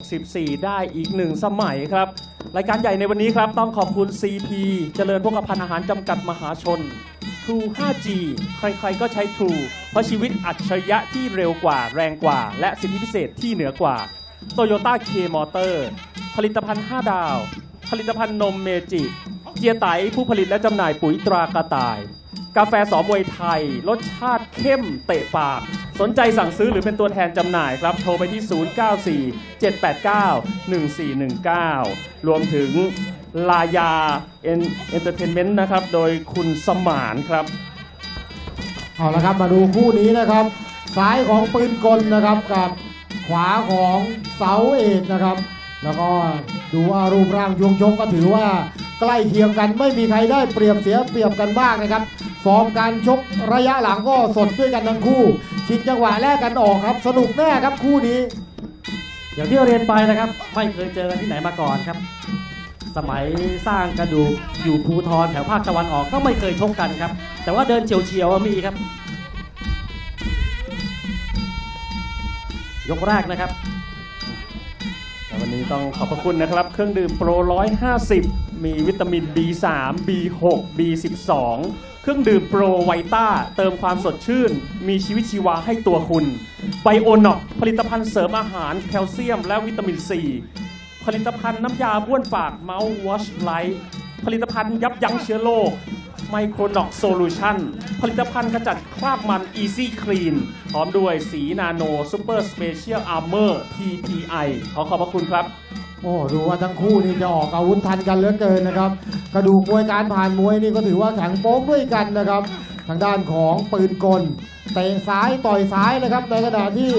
14 ได้อีกหนึ่งสมัยครับ รายการใหญ่ในวันนี้ครับต้องขอบคุณ CP เจริญพกพันธ์อาหารจำกัดมหาชน True 5G ใครๆก็ใช้ True เพราะชีวิตอัจฉริยะที่เร็วกว่าแรงกว่า และสิทธิพิเศษที่เหนือกว่า Toyota K Motor ผลิตภัณฑ์ 5 ดาว ผลิตภัณฑ์นมเมจิ เจียไตผู้ผลิตและจำหน่ายปุ๋ยตรากระต่าย กาแฟสอมวยไทย รสชาติเข้มเตะปาก สนใจสั่งซื้อหรือเป็นตัวแทนจำหน่ายครับ โทรไปที่ 094 789 1419 รวมถึงลายาเอนเตอร์เทนเมนต์นะครับ โดยคุณสมานครับ เอาละครับมาดูคู่นี้นะครับ ซ้ายของปืนกลนะครับกับขวาของเสาเอกนะครับ แล้วก็ดูว่ารูปร่างยวงชกก็ถือว่าใกล้เคียงกันไม่มีใครได้เปรียบเสียเปรียบกันบ้างนะครับ อร์มการชกระยะหลังก็สดด้วยกันทั้งคู่ ชิงจังหวะแลกกันออกครับ สนุกแน่ครับคู่นี้ อย่างที่เรียนไปนะครับ ไม่เคยเจอกันที่ไหนมาก่อนครับ สมัยสร้างกระดูกอยู่ภูทรแถวภาคตะวันออกก็ไม่เคยชกกันครับ แต่ว่าเดินเฉียวๆมีครับ ยกแรกนะครับและวันนี้ต้องขอบพระคุณนะครับ เครื่องดื่มโปร 150 มีวิตามิน B3 B6 B12 เครื่องดื่มโปรไวต้าเติมความสดชื่น มีชีวิตชีวาให้ตัวคุณไบโอนอกผลิตภัณฑ์เสริมอาหารแคลเซียมและวิตามิน C ผลิตภัณฑ์น้ำยาบ้วนปากเมาส์วอชไลท์ผลิตภัณฑ์ยับยั้งเชื้อโรคไมโครนอกโซลูชันผลิตภัณฑ์ขจัดคราบมัน Easy Clean พร้อมด้วยสีนาโนซูเปอร์สเปเชียลอาร์เมอร์ TPI ขอขอบพระคุณครับ โอ้ดูว่าทั้งคู่นี่จะออกอาวุธทันกันเหลือเกินนะครับ กระดูกมวยการผ่านมวยนี่ก็ถือว่าแข็งโป๊กด้วยกันนะครับ ทางด้านของปืนกลเตะซ้ายต่อยซ้ายนะครับ ในขณะที่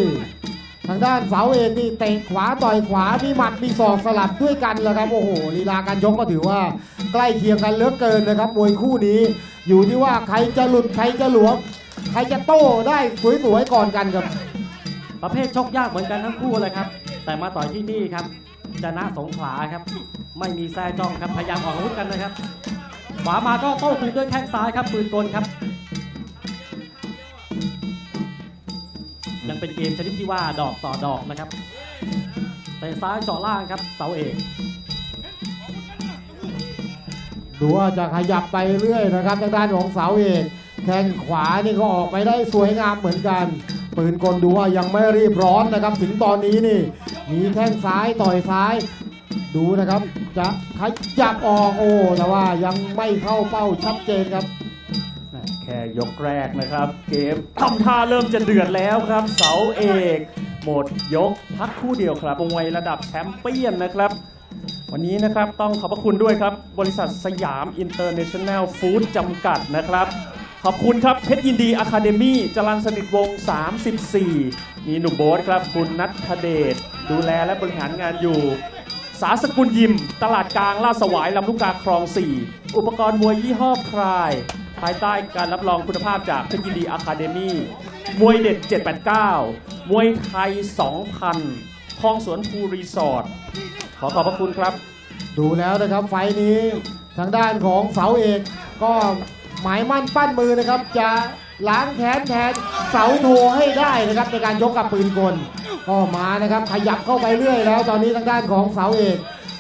ทางด้านเสาเอกนี่เตะขวาต่อยขวามีหมัดมีศอกสลับด้วยกันแล้วครับโอ้โหลีลาการยกก็ถือว่าใกล้เคียงกันเหลือเกินนะครับมวยคู่นี้ อยู่ที่ว่าใครจะหลุดใครจะหลวมใครจะโต้ได้สวยๆก่อนกันครับ ประเภทชกยากเหมือนกันทั้งคู่เลยครับ แต่มาต่อยที่นี่ครับ ชนะสงขลาครับ ไม่มีแซ่จ้องครับพยายามออกอาวุธกันนะครับขวามาก็โต้คืนด้วยแข้งซ้ายครับปืนกลครับ ยังเป็นเกมชนิดที่ว่าดอกต่อดอกนะครับเตะซ้ายเจาะล่างครับเสาเอกดูว่าจะขยับไปเรื่อยนะครับทางด้านของเสาเอกแข้งขวานี่ก็ออกไปได้สวยงามเหมือนกัน ปืนกลดูว่ายังไม่รีบร้อนนะครับ ถึงตอนนี้นี่ มีแข้งซ้ายต่อยซ้าย ดูนะครับ จะขยับออกโอ้แต่ว่ายังไม่เข้าเป้าชัดเจนครับ แค่ยกแรกนะครับ เกมทำท่าเริ่มจะเดือดแล้วครับ เสาเอก หมดยกพักคู่เดียวครับมวยระดับแชมเปี้ยนนะครับ วันนี้นะครับต้องขอบพระคุณด้วยครับ บริษัทสยามอินเตอร์เนชั่นแนลฟู้ดจำกัดนะครับ ขอบคุณครับ เพชรยินดีอะคาเดมี่จรันสนิทวงศ์34 มีหนุ่มโบ๊ทครับ คุณนัทเดช ดูแลและบริหารงานอยู่ สาสกุลยิม ตลาดกลางลาดสวายลำลูกกาคลอง 4 อุปกรณ์มวยยี่ห้อพราย ภายใต้การรับรองคุณภาพจากเพชรยินดีอะคาเดมี่มวยเด็ด 789 มวยไทย 2,000คลองสวนภูรีสอร์ทขอขอบพระคุณครับ ดูแล้วนะครับไฟล์นี้ทางด้านของเสาเอกก็ หมายมั่นปั้นมือนะครับ จะล้างแค้นแทนเสาโทให้ได้นะครับ ในการยกกับปืนกลก็มานะครับ ขยับเข้าไปเรื่อยแล้ว ตอนนี้ทางด้านของเสาเอก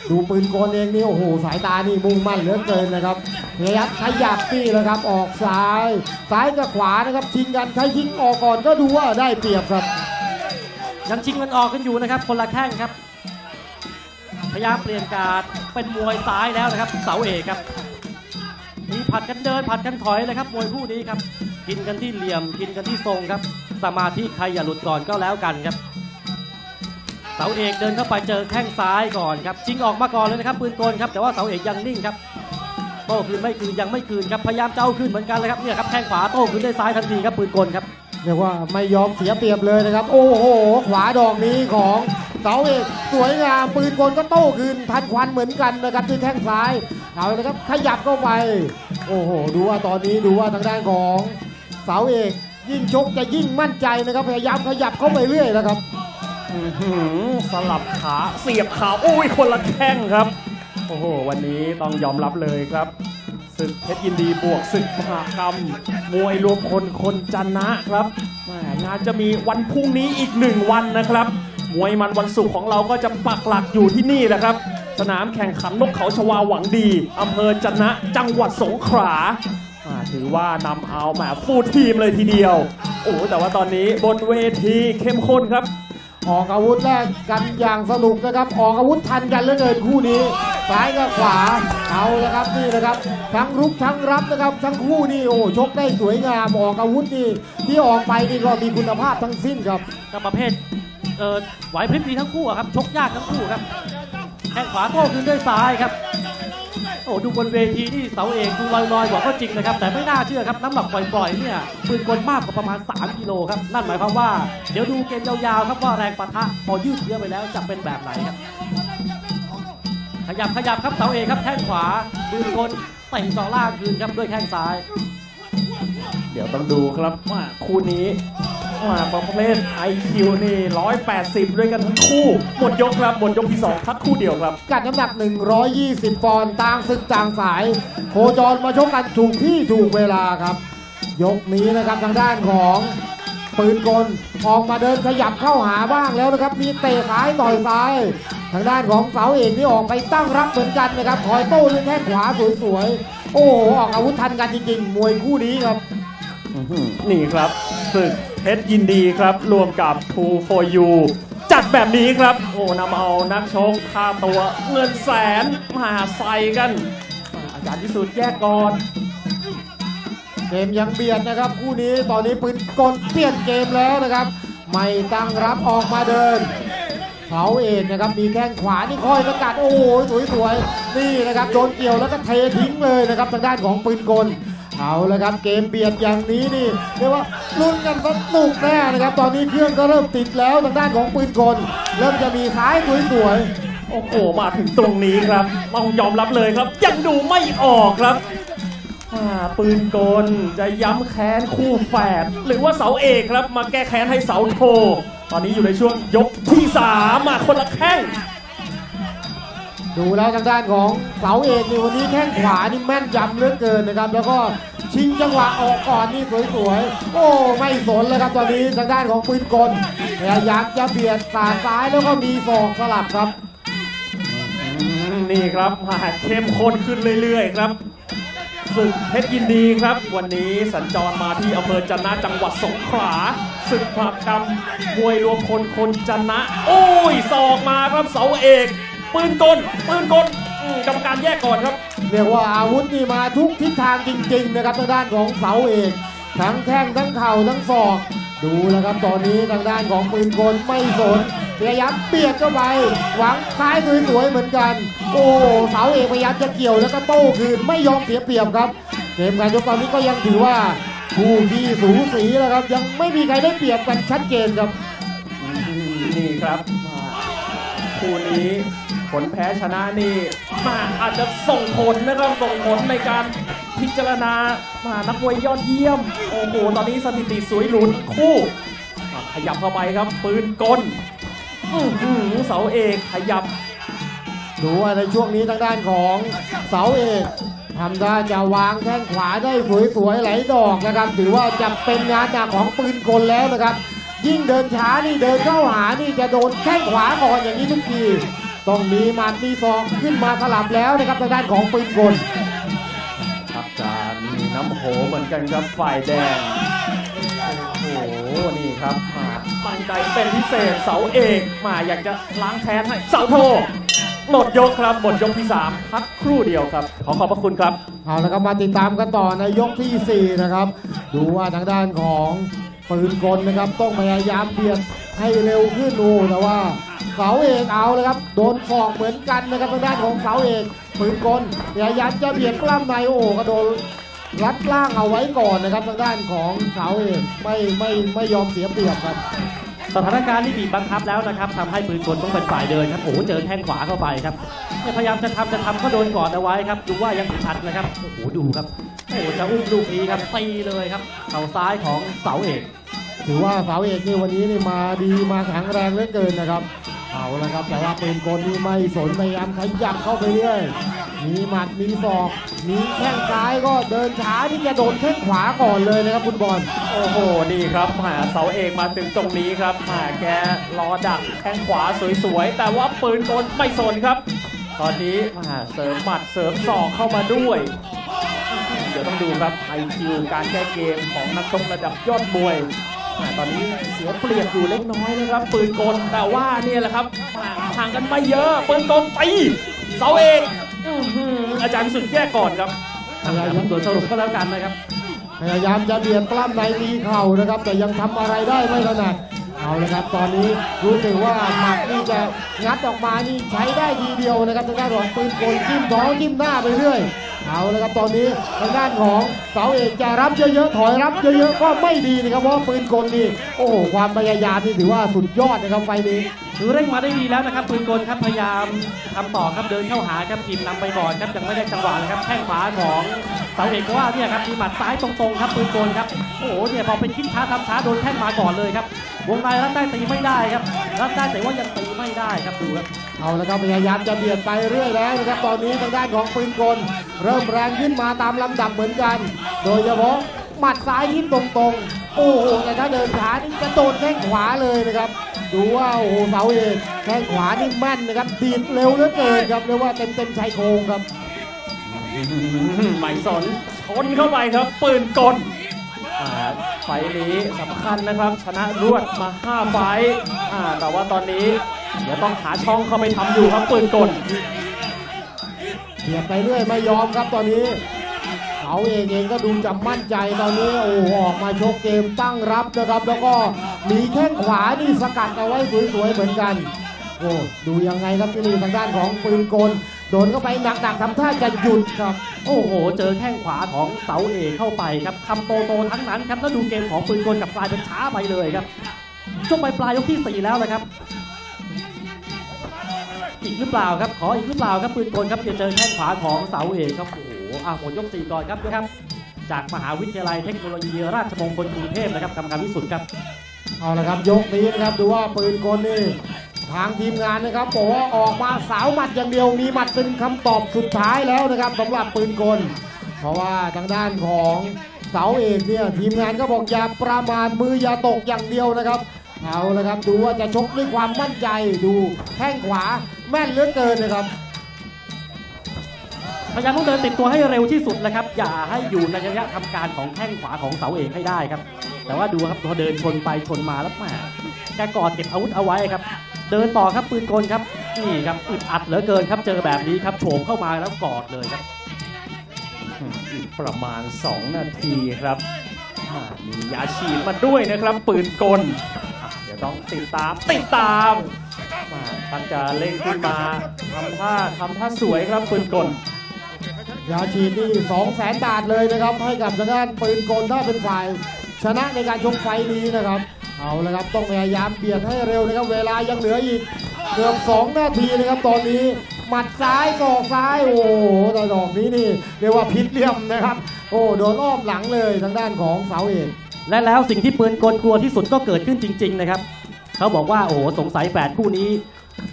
ดูปืนกลเองนี่โอ้โหสายตานี่มุ่งมั่นเหลือเกินนะครับพยายามขยับนี่แหละครับออกซ้ายซ้ายกับขวานะครับชิงกันใครชิงออกก่อนก็ดูว่าได้เปรียบครับยังชิงกันออกกันอยู่นะครับ คนละแข้งครับพยายามเปลี่ยนการเป็นมวยซ้ายแล้วนะครับ เสาเอกครับ ผัดกันเดินผัดกันถอยเลยครับมวยคู่นี้ครับ กินกันที่เหลี่ยมกินกันที่ทรงครับ สมาธิใครอย่าหลุดก่อนก็แล้วกันครับเสาเอกเดินเข้าไปเจอแข้งซ้ายก่อนครับชิงออกมาก่อนเลยนะครับปืนกลครับแต่ว่าเสาเอกยังนิ่งครับโต้คืนไม่คืนยังไม่คืนครับพยายามจะเอาคืนเหมือนกันเลยครับเนี่ยครับแข้งขวาโต้คืนด้วยซ้ายทันทีครับปืนกลครับเรียกว่าไม่ยอมเสียเปรียบเลยนะครับ โอ้โห ขวาดอกนี้ของ เสาเอกสวยงามปืนกลก็โต้คืนทันควันเหมือนกันนะครับด้วยแข้งซ้ายเอาเลยครับขยับเข้าไป โอ้โหดูว่าตอนนี้ดูว่าทางด้านของเสาเอกยิ่งชกจะยิ่งมั่นใจนะครับพยายามขยับเข้าไปเรื่อยนะครับสลับขาเสียบขาโอ้ยคนละแข้งครับ โอ้โหวันนี้ต้องยอมรับเลยครับศึกเพชรยินดีบวกศึกมหากรรม มวยรวมคนคนจะนนะครับแหมงานจะมีวันพรุ่งนี้อีกหนึ่งวันนะครับ มวยมันวันศุกร์ของเราก็จะปักหลักอยู่ที่นี่แหละครับ สนามแข่งขันนกเขาชวาหวังดีอำเภอจะนะจังหวัดสงขลาอ่าถือว่านำเอาแหมฟูลทีมเลยทีเดียว โอ้แต่ว่าตอนนี้บนเวทีเข้มข้นครับ ออกอาวุธแรกกันอย่างสนุกนะครับ ออกอาวุธทันกันเหลือเกินคู่นี้ ซ้ายกับขวา เอาละครับนี่นะครับ ทั้งรุกทั้งรับนะครับ ทั้งคู่นี่โอ้ชกได้สวยงาม ออกอาวุธนี่ที่ออกไปนี่ก็มีคุณภาพทั้งสิ้นครับกับประเภท เออไหวพริบดีทั้งคู่อะครับชกยากทั้งคู่ครับแข้งขวาโต้คืนด้วยซ้ายครับโอ้ดูบนเวทีนี่เสาเอกดูลอยๆกว่าก็จริงนะครับ แต่ไม่น่าเชื่อครับน้ำหนักปล่อยๆเนี่ยปืนกลมากกว่าประมาณ 3 กิโลครับ นั่นหมายความว่าเดี๋ยวดูเกมยาวๆครับว่าแรงปะทะพอยืดเยื้อไปแล้วจะเป็นแบบไหนครับ ขยับขยับครับเสาเอกครับแข้งขวาปืนกลเตะสองล่างคืนครับด้วยแข้งซ้าย เดี๋ยวต้องดูครับว่าคู่นี้ ว่าประเภท IQ นี่180 ด้วยกันทั้งคู่ หมดยกครับ หมดยกที่2พักคู่เดียวครับ กัดน้ำหนัก 120 ปอนด์ต่างศึกต่างสาย โคจรมาชกกันถูกที่ถูกเวลาครับ ยกนี้นะครับทางด้านของปืนกลออกมาเดินขยับเข้าหาบ้างแล้วนะครับ มีเตะซ้ายต่อยซ้าย ทางด้านของเสาเอกนี่ออกไปตั้งรับเหมือนกันนะครับคอยโต้ด้วยแข้งขวาสวยๆโอ้โหออกอาวุธทันกันจริงๆ มวยคู่นี้ครับอื้อหือนี่ครับศึก เพชรยินดีครับ รวมกับ Two for You จัดแบบนี้ครับ โอ้นำเอานักชกค่าตัวเงินแสนมาใส่กัน อาจารย์พิสุทธิ์แยกก่อนเกมยังเบียดนะครับ คู่นี้ตอนนี้ปืนกลเปลี่ยนเกมแล้วนะครับ ไม่ตั้งรับออกมาเดินเสาเอกนะครับมีแข้งขวานี่คอยสกัดโอ้โหสวยๆนี่นะครับโดนเกี่ยวแล้วก็เททิ้งเลยนะครับทางด้านของปืนกล เอาละครับเกมเบียดอย่างนี้นี่เรียกว่าลุ้นกันสนุกแน่นะครับ ตอนนี้เครื่องก็เริ่มติดแล้วทางด้านของปืนกล เริ่มจะมีซ้ายสวยๆโอ้โหมาถึงตรงนี้ครับต้องยอมรับเลยครับ ยังดูไม่ออกครับปืนกลจะย้ำแค้นคู่แฝดหรือว่าเสาเอกครับ มาแก้แค้นให้เสาโท ตอนนี้อยู่ในช่วงยกที่สามมาคนละแข้ง ดูแล้วทางด้านของเสาเอกในวันนี้แข้งขวานี่แม่นยำเหลือเกินนะครับ แล้วก็ชิงจังหวะออกก่อนนี่สวยๆ โอ้ไม่สนเลยครับตอนนี้ทางด้านของปืนกลพยายามจะเบียดสาดซ้ายแล้วก็มีศอกสลับครับ นี่ครับมาเข้มข้นขึ้นเรื่อยๆครับศึกเพชรยินดีครับ วันนี้สัญจรมาที่อำเภอจันนะจังหวัดสงขลาศึกภาคกรรมมวยรวมคนคนจันนะ โอ้ยศอกมาครับเสาเอก ปืนกลปืนกลอืมกรรมการแยกก่อนครับ เรียกว่าอาวุธนี่มาทุกทิศทางจริง ๆ นะครับทางด้านของเสาเอกทั้งแข้งทั้งเข่าทั้งศอก ดูแล้วครับตอนนี้ทางด้านของปืนกลไม่สนพยายามเบียดเข้าไปหวังซ้ายสวยๆเหมือนกัน โอ้เสาเอกพยายามจะเกี่ยวแล้วก็โต้คืนไม่ยอมเสียเปรียบครับเกมการยกตอนนี้ก็ยังถือว่าคู่ที่สูสีแล้วครับ ยังไม่มีใครได้เปรียบกันชัดเจนครับ นี่ครับมาคู่นี้ ผลแพ้ชนะนี่มาอาจจะส่งผลนะครับส่งผลในการพิจารณามานักมวยยอดเยี่ยม โอ้โห ตอนนี้สถิติสวยหลุนคู่ ขยับเข้าไปครับ ปืนกลอือหือเสาเอกขยับ ดูว่าในช่วงนี้ทางด้านของเสาเอกทำได้จะวางแข้งขวาได้สวยๆไหลดอกนะครับ ถือว่าจะเป็นงานหนักของปืนกลแล้วนะครับ ยิ่งเดินช้านี่เดินเข้าหานี่จะโดนแข้งขวาก่อนอย่างนี้ทุกที ต้องมีหมัดมีศอกขึ้นมาสลับแล้วนะครับทางด้านของปืนกลชักจะมีน้ำโหเหมือนกันครับฝ่ายแดง โอ้โห นี่ครับมาตั้งใจเป็นพิเศษเสาเอกมาอยากจะล้างแค้นให้เสาโทหมดยกครับหมดยกที่ 3 พักครู่เดียวครับ ขอขอบพระคุณครับ เอาละครับมาติดตามกันต่อในยกทีสี่4 นะครับ ดูว่าทางด้านของปืนกลนะครับ ต้องพยายามเบียดให้เร็วขึ้นดูแต่ว่า เสาเอกเอาเลยครับ โดนฟอกเหมือนกันนะครับทางด้านของเสาเอกปืนกลพยายามจะเบียดกล้ามในโอ้โหก็โดนรัดล่างเอาไว้ก่อนนะครับทางด้านของเสาเอกไม่ไม่ไม่ยอมเสียเปรียบครับสถานการณ์ที่บีบบังคับแล้วนะครับทำให้ปืนกลต้องเป็นฝ่ายเดินครับโอ้โหเจอแข้งขวาเข้าไปครับเนี่ยพยายามจะทำจะทำก็โดนกอดเอาไว้ครับดูว่ายังขัดนะครับโอ้โหดูครับโอ้โหจะอุ้มลูกนี้ครับตีเลยครับเข่าซ้ายของเสาเอกถือว่าเสาเอกนี่วันนี้นี่มาดีมาแข็งแรงเหลือเกินนะครับ เอาละครับแต่ว่าปืนกลนี่ไม่สนพยายามขยับเข้าไปเรื่อยมีหมัดมีศอก มีแข้งซ้ายก็เดินช้าที่จะโดนแข้งขวาก่อนเลยนะครับคุณบอลโอ้โหดีครับหาเสาเอกมาถึงตรงนี้ครับหาแกรอดักแข้งขวาสวยๆแต่ว่าปืนกลไม่สนครับ ตอนนี้มาเสริมหมัดเสริมศอกเข้ามาด้วย เดี๋ยวต้องดูครับไอคิวการแก้เกมของนักชกระดับยอดมวย อ่าตอนนี้เสียเปรียบอยู่เล็กน้อยนะครับ ปืนกลแต่ว่าเนี่ยแหละครับห่างกันไม่เยอะปืนกลตีเสาเอกอื้อหืออาจารย์สุดแยกก่อนครับผมตรวจสรุปก็แล้วกันนะครับ พยายามจะเบียดปล้ำในตีเข่านะครับ แต่ยังทำอะไรได้ไม่ถนัด เอาละครับ ตอนนี้รู้สึกว่าหมัดนี่จะงัดออกมานี่ใช้ได้ทีเดียวนะครับทางด้านของปืนกลจิ้มท้องจิ้มหน้าไปเรื่อยเอาละครับตอนนี้ทางด้านของเสาเอกจะรับเยอะๆถอยรับเยอะๆก็ไม่ดีนะครับเพราะปืนกลนี่โอ้โหความพยายามนี่ถือว่าสุดยอดนะครับไฟนี้ถือเร่งมาได้ดีแล้วนะครับปืนกลครับพยายามทำต่อครับเดินเข้าหาครับทีมนำไปก่อนครับยังไม่ได้จังหวะเลยครับแข้งขวาของเสาเอกก็ว่าเนี่ยครับมีหมัดซ้ายตรงๆครับปืนกลครับโอ้โหเนี่ยพอเป็นคิดช้าทำช้าโดนแข้งมาก่อนเลยครับวงในรับได้ตีไม่ได้ครับ รับได้แต่ว่ายังตีไม่ได้ครับดูครับเอาละครับพยายามจะเบียดไปเรื่อยแล้วนะครับตอนนี้ทางด้านของปืนกล เริ่มแรงขึ้นมาตามลำดับเหมือนกัน โดยเฉพาะหมัดซ้ายที่ตรงๆ โอ้โหแต่ถ้าเดินช้านี่จะโดนแข้งขวาเลยนะครับ ดูว่าโอ้โหเสาเอกแข้งขวานี่แม่นนะครับดีดเร็วเหลือเกินครับเรียกว่าเต็มเต็มๆชายโครงครับไม่สนชนเข้าไปครับปืนกลอ่า ไฟนี้สำคัญนะครับ ชนะรวดมา 5 ไฟแต่ว่าตอนนี้ เดี๋ยวต้องหาช่องเข้าไปทำอยู่ครับปืนกลเบียดไปเรื่อยไม่ยอมครับตอนนี้ เขาเองเองก็ดูจะมั่นใจตอนนี้โอ้ออกมาชกเกมตั้งรับนะครับ แล้วก็มีแข้งขวานี่สกัดเอาไว้สวยๆเหมือนกันโอ้ดูยังไงครับที่นี่ทางด้านของปืนกล โดนเข้าไปหนักๆทำท่าจะหยุดครับ โอ้โห เจอแข้งขวาของเสาเอกเข้าไปครับคำโตโตๆทั้งนั้นครับแล้วดูเกมของปืนกลกลับกลายเป็นช้าไปเลยครับช่วงปลายปลายๆยกที่สี่แล้วนะครับ อีกหรือเปล่าครับ ขออีกหรือเปล่าครับปืนกลครับจะเจอแข้งขวาของเสาเอกครับโอ้โหอะหมดยกสี่ก่อนครับด้วยครับ จากมหาวิทยาลัยเทคโนโลยีราชมงคลกรุงเทพนะครับกรรมการวิสุทธ์ครับเอาละครับยกนี้นะครับดูว่าปืนกลนี่ ทางทีมงานนะครับบอกว่าออกมาสาวหมัดอย่างเดียวมีหมัดเป็นคำตอบสุดท้ายแล้วนะครับสำหรับปืนกล เพราะว่าทางด้านของเสาเอกเนี่ยทีมงานก็บอกอย่าประมาทมืออย่าตกอย่างเดียวนะครับเอาละครับดูว่าจะชกด้วยความมั่นใจดูแข้งขวาแม่นเหลือเกินนะครับพยายามต้องเดินติดตัวให้เร็วที่สุดนะครับ อย่าให้อยู่ในระยะทำการของแข้งขวาของเสาเอกให้ได้ครับ แต่ว่าดูครับพอเดินชนไปชนมาแล้วแหมแกกอดเก็บอาวุธเอาไว้ครับ เดินต่อครับปืนกลครับนี่ครับอึดอัดเหลือเกินครับเจอแบบนี้ครับโฉมเข้ามาแล้วกอดเลยครับอีกประมาณ 2 นาทีครับอ่ามียาฉีดมาด้วยนะครับ ปืนกลอะเดี๋ยวต้องติดตามติดตามมาท่านจะเล่งขึ้นมาทำท่าทำท่าสวยครับปืนกลยาฉีดนี่สองแสนบาทเลยนะครับ ให้กับทางด้านปืนกลถ้าเป็นฝ่ายชนะในการชกไฟล์นี้นะครับ เอาละครับต้องพยายามเบียดให้เร็วนะครับ เวลายังเหลืออีกเกือบ2นาทีนะครับตอนนี้หมัดซ้ายศอกซ้ายโอ้โหแต่ดอกนี้นี่เรียกว่าพิษเลี่ยมนะครับ โอ้โดนอ้อมหลังเลยทางด้านของเสาเอกและแล้วสิ่งที่ปืนกลกลัวที่สุดก็เกิดขึ้นจริง ๆ นะครับ เขาบอกว่าโอ้โหสงสัยแฝดคู่นี้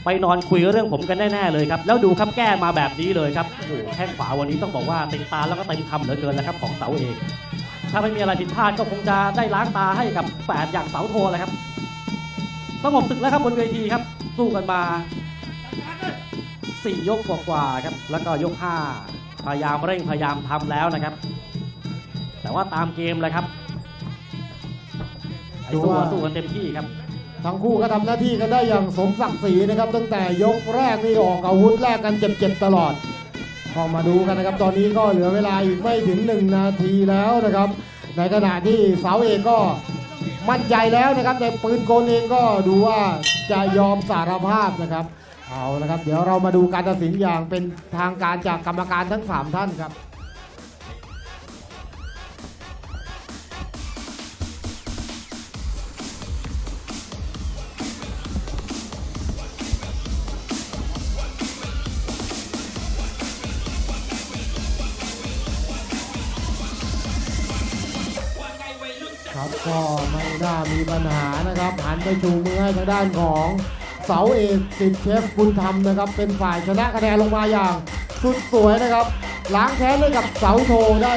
ไปนอนคุยเรื่องผมกันแน่ๆเลยครับ แล้วดูครับแก้มาแบบนี้เลยครับโอ้โหแข้งขวาวันนี้ต้องบอกว่าติดตาแล้วก็เต็มคำเหลือเกินแล้วครับของเสาเอก ถ้าไม่มีอะไรผิดพลาดก็คงจะได้ล้างตาให้กับแฝดอย่างเสาโทแหละครับ สงบศึกแล้วครับบนเวทีครับ สู้กันมาสี่ยกกว่าๆครับ แล้วก็ยกห้าพยายามเร่งพยายามทำแล้วนะครับ แต่ว่าตามเกมเลยครับไอ้สู้อะสู้กันเต็มที่ครับทั้งคู่ก็ทำหน้าที่กันได้อย่างสมศักดิ์ศรีนะครับ ตั้งแต่ยกแรกนี่ออกอาวุธแรกกันเจ็บๆตลอด ก็มาดูกันนะครับ ตอนนี้ก็เหลือเวลาอีกไม่ถึง 1 นาทีแล้วนะครับ ในขณะที่เสาเอกก็มั่นใจแล้วนะครับแต่ปืนโกนเองก็ดูว่าจะยอมสารภาพนะครับ เอาละครับ เดี๋ยวเรามาดูการตัดสินอย่างเป็นทางการจากกรรมการทั้ง 3 ท่านครับ ก็ไม่น่ามีปัญหานะครับหันไปชูมือให้ทางด้านของเสาเอกสิทธิ์เชฟบุญธรรมนะครับ เป็นฝ่ายชนะคะแนนลงมาอย่างสุดสวยนะครับล้างแค้นให้กับเสาโทได้